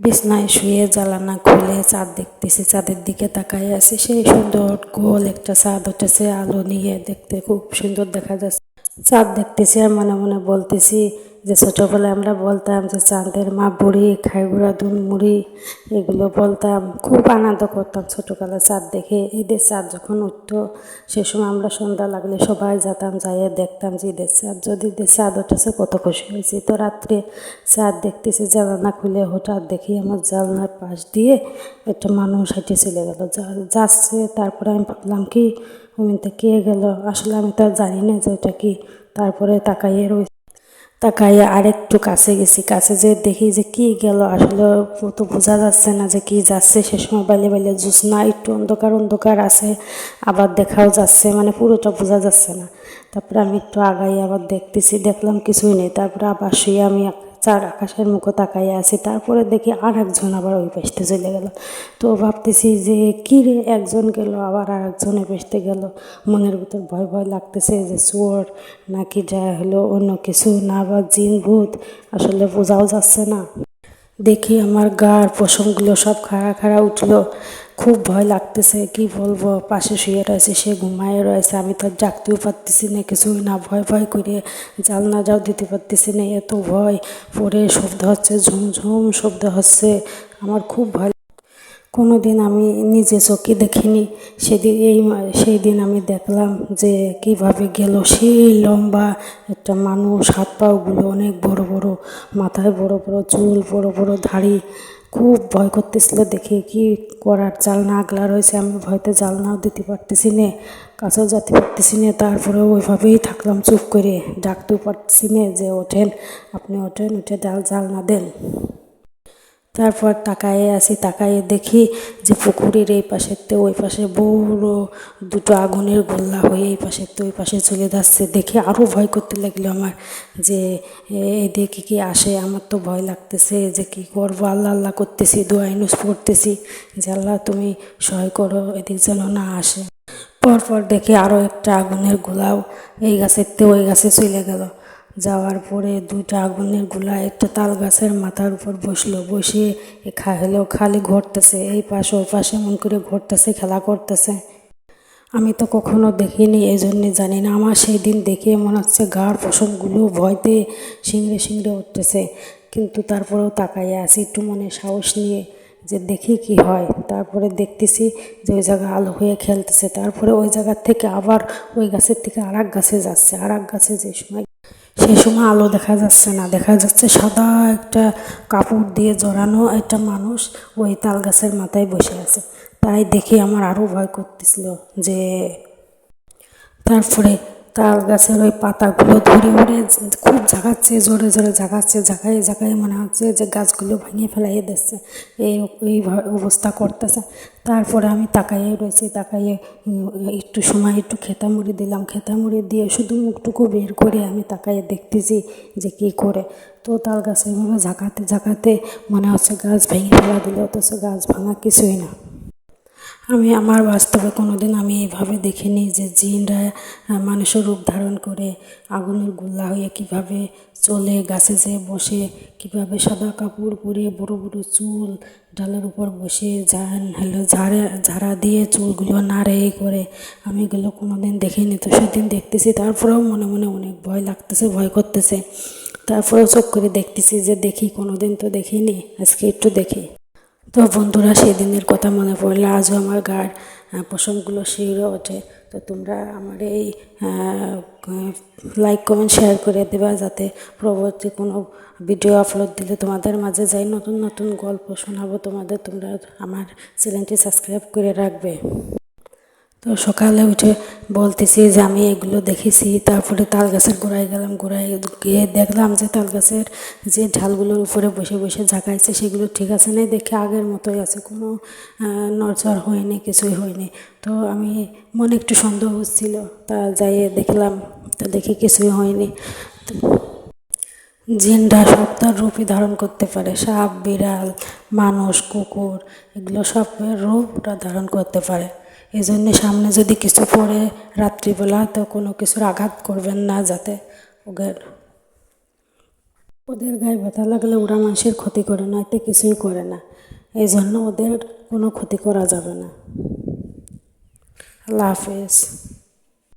বিছনায় শুয়ে জ্বালানা খুলে চাঁদ দেখতেছি, চাঁদের দিকে তাকাই আছে সেই সুন্দর গোল একটা চাঁদ, উঠেছে আলো নিয়ে দেখতে খুব সুন্দর দেখা যাচ্ছে। চাঁদ দেখতেছি মনে মনে বলতেছি যে ছোটোবেলায় আমরা বলতাম যে চাঁদের মা বুড়ি খাইগুড়া দুন মুড়ি, এগুলো বলতাম। খুব আনন্দ করতাম ছোটোবেলায় চাঁদ দেখে। ঈদের চাঁদ যখন উঠতো, সে সময় আমরা সন্ধ্যা লাগলে সবাই যেতাম, যাইয়ে দেখতাম যে ঈদের চাঁদ। যদি ঈদের চাঁদ উঠেছে, কত খুশি হয়েছি। তো রাত্রে চাঁদ দেখতেছি, জানালা খুলে হঠাৎ দেখি আমার জানলার পাশ দিয়ে একটা মানুষ হেঁটে চলে গেল। যাচ্ছে, তারপরে আমি ভাবলাম কি ওমিনতে কে গেল? আসলে আমি তো জানি না যে ওটা কি। তারপরে তাকাইয়ে রয়েছে তাকাইয়ে আরেকটু কাছে গেছি। কাছে যে দেখি যে কি গেল, আসলে তো বোঝা যাচ্ছে না যে কি যাচ্ছে। সে সময় বাইলে বাইলে জ্যোৎস্না একটু অন্ধকার অন্ধকার আছে, আবার দেখাও যাচ্ছে মানে পুরোটা বোঝা যাচ্ছে না। তারপরে আমি একটু আগাই আবার দেখতেছি, দেখলাম কিছুই নেই। তারপরে আবার শুয়ে আমি চার আকাশের মুখো তাকাইয়া আছে। তারপরে দেখি আর একজন আবার ওই পেশতে চলে গেল। তো ভাবতেছি যে, কী রে, একজন গেল, আবার আর একজনে পেশতে গেল? মনের ভিতর ভয় ভয় লাগতেছে যে, চোর, নাকি যা হলো অন্য কিছু, না বা জিন ভূত, আসলে বোঝাও যাচ্ছে না। দেখি আমার গার পশমগুলো সব খাড়া খাড়া উঠল। খুব ভয় লাগতেছে, কি বলব? পাশে শুয়ে রয়েছে, সে ঘুমায় রয়েছে। আমি তো জাগতেও পারতেছি না কিছুই না, ভয় ভয় করে জাল না যাও দিতে পারতেছি না, এত ভয়। পরে শব্দ হচ্ছে, ঝুমঝুম শব্দ হচ্ছে। আমার খুব ভয় কোনো দিন আমি নিজে চোখে দেখিনি। সেদিন এই সেই দিন আমি দেখলাম যে কীভাবে গেল সেই লম্বা একটা মানুষ, হাত পাগুলো অনেক বড় বড়, মাথায় বড় বড় চুল, বড় বড় ধাড়ি। খুব ভয় করতেছিল দেখে কি করার জালনা আগলা রয়েছে, আমি ভয়তে জালনাও দিতে পারতেছি নে, কাছেও যেতে পারতেছি না তারপরে ওইভাবেই থাকলাম চুপ করে। ডাকতেও পারতেছি না যে, ওঠেন, আপনি ওঠেন, উঠে ডাল জালনা দেন। তারপর তাকায়ে আসি, তাকায়ে দেখি যে পুকুরের এই পাশেতে, ওই পাশে বড় দুটো আগুনের গোল্লা হয়ে এই পাশের তো ওই পাশে চলে যাচ্ছে। দেখে আরও ভয় করতে লাগল আমার যে দেখি কি আসে? আমার তো ভয় লাগতেছে যে কি করব? আল্লাহ আল্লাহ করতেছি, দোয়া ইনুস পড়তেছি যে আল্লাহ তুমি সহায় করো, এদিক যেন না আসে। পরপর দেখি আরও একটা আগুনের গোলাও এই গাছের তো ওই গাছে চলে গেল। যাওয়ার পরে দুইটা আগুনেরগুলা একটা তাল গাছের মাথার উপর বসল। বসে হলো খালি ঘটতেছে এই পাশে ওই পাশে মন করে ঘুরতেছে, খেলা করতেছে। আমি তো কখনো দেখিনি এই জন্যে জানি না। আমার সেই দিন দেখে মনে হচ্ছে গাঢ় পশমগুলো ভয়তে শিংড়ে শিংড়ে উঠতেছে। কিন্তু তারপরেও তাকাইয়া আছি, একটু মনে সাহস নিয়ে যে দেখি কি হয়। তারপরে দেখতেছি যে ওই জায়গা আলো হয়ে খেলতেছে। তারপরে ওই জায়গার থেকে আবার ওই গাছের থেকে আর গাছে যাচ্ছে। আর গাছে যে সময় সেই সময় আলো দেখা যাচ্ছে না। দেখা যাচ্ছে সাদা একটা কাপড় দিয়ে জড়ানো একটা মানুষ ওই তাল গাছের মাথায় বসে আছে। তাই দেখে আমার আরও ভয় করতেছিল যে, তারপরে তাল গাছের ওই পাতাগুলো ধরে ধরে খুব জাগাচ্ছে জোরে জোরে জাগাচ্ছে জাগায় জাগায় মনে হচ্ছে যে গাছগুলো ভেঙে ফেলাইয়ে দিচ্ছে। এই এই অবস্থা করতেছে। তারপরে আমি তাকাইয়ে রয়েছি, তাকাইয়ে একটু সময় একটু খেতামুড়ি দিলাম। খেতামুড়ি দিয়ে শুধু মুখটুকু বের করে আমি তাকাইয়ে দেখতেছি যে কী করে। তো তাল গাছ এইভাবে ঝাঁকাতে ঝাঁকাতে মনে হচ্ছে গাছ ভেঙে ফেলা দিলে অথচ গাছ ভাঙা কিছুই না। আমি আমার বাস্তবে কোনো দিন আমি এইভাবে দেখিনি যে জিনরা মানুষের রূপ ধারণ করে আগুনের গোল্লা হয়ে কীভাবে চলে, গাছে যেয়ে বসে, কীভাবে সাদা কাপড় পরে বড় বড় চুল, ডালের উপর বসে যান হলো ঝাড়ে, ঝাড়া দিয়ে চুলগুলো নাড়ে এই করে। আমি এগুলো কোনো দিন দেখিনি। তো সেদিন দেখতেছি, তারপরেও মনে মনে অনেক ভয় লাগতেছে, ভয় করতেছে। তারপরেও চোখ করে দেখতেছি যে দেখি কোনো দিন তো দেখিনি। আজকে একটু দেখি। তো বন্ধুরা সেদিনের কথা মনে পড়লে আজও আমার গার পশমগুলো শিউরে ওঠে। তো তোমরা আমার এই লাইক কমেন্ট শেয়ার করে দেবা যাতে পরবর্তী কোনো ভিডিও আপলোড দিলে তোমাদের মাঝে যাই নতুন নতুন গল্প শোনাবো, তোমাদের, তোমরা আমার চ্যানেলটি সাবস্ক্রাইব করে রাখবে। তো সকালে উঠে বলতেছি যে আমি এগুলো দেখেছি। তারপরে তাল গাছের গোড়ায় গেলাম, গোড়ায় গিয়ে দেখলাম যে তাল গাছের যে ঢালগুলোর উপরে বসে বসে ঝাঁকাইছে, সেগুলো ঠিক আছে না দেখে আগের মতোই আছে। কোনো নড়চড় হয়নি, কিছুই হয়নি। তো আমি মনে একটু সন্দেহ হচ্ছিল, তা যাইয়ে দেখলাম, তা দেখে কিছুই হয়নি। জিনরা সব তার রূপই ধারণ করতে পারে। সাপ, বিড়াল, মানুষ, কুকুর, এগুলো সব রূপটা ধারণ করতে পারে। এই জন্যে সামনে যদি কিছু পড়ে রাত্রিবেলা, তো কোনো কিছুর আঘাত করবেন না যাতে ওদের ওদের গায়ে ব্যথা লাগলে ওরা মানুষের ক্ষতি করে না, এতে কিছুই করে না। এই জন্য ওদের কোনো ক্ষতি করা যাবে না। আল্লাহ হাফেজ।